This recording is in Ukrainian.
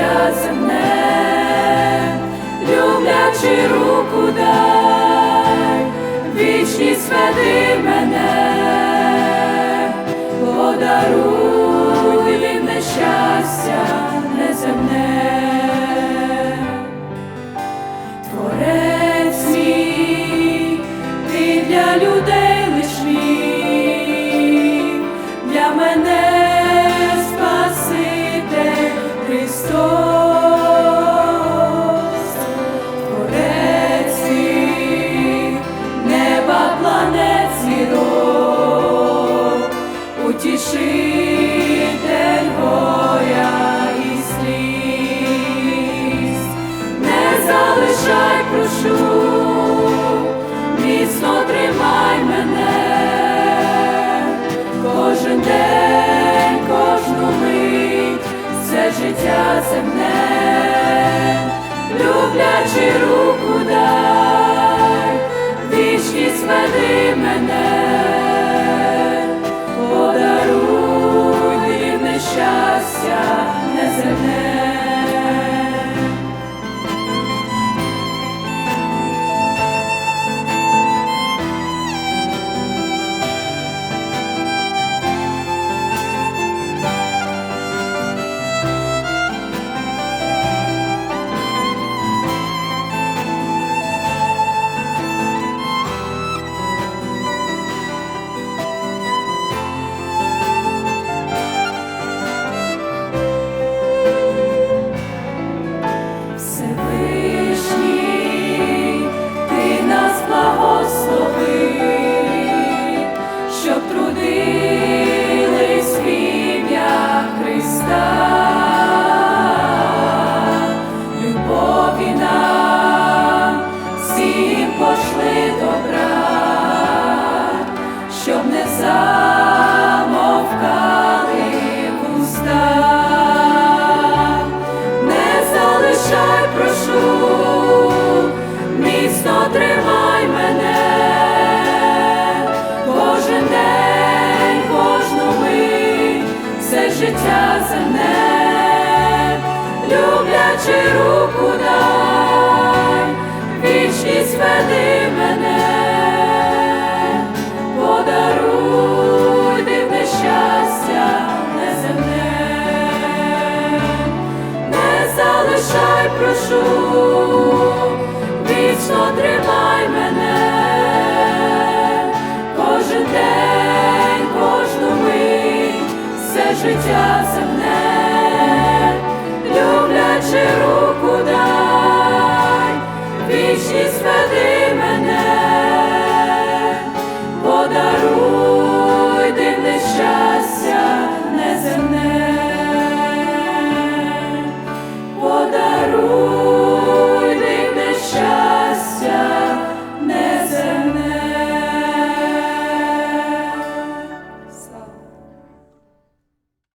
життя земне, люблячи руку дай, вічність веди мене. Земне, люблячи руку дай, вічність веди мене, пошли добра, щоб не замовкали вуста. Не залишай, прошу, міцно тримай мене, кожен день, кожну мить, все життя земне, люблячи прошу, вічно тримай мене, кожен день, кожну мить, все життя земле.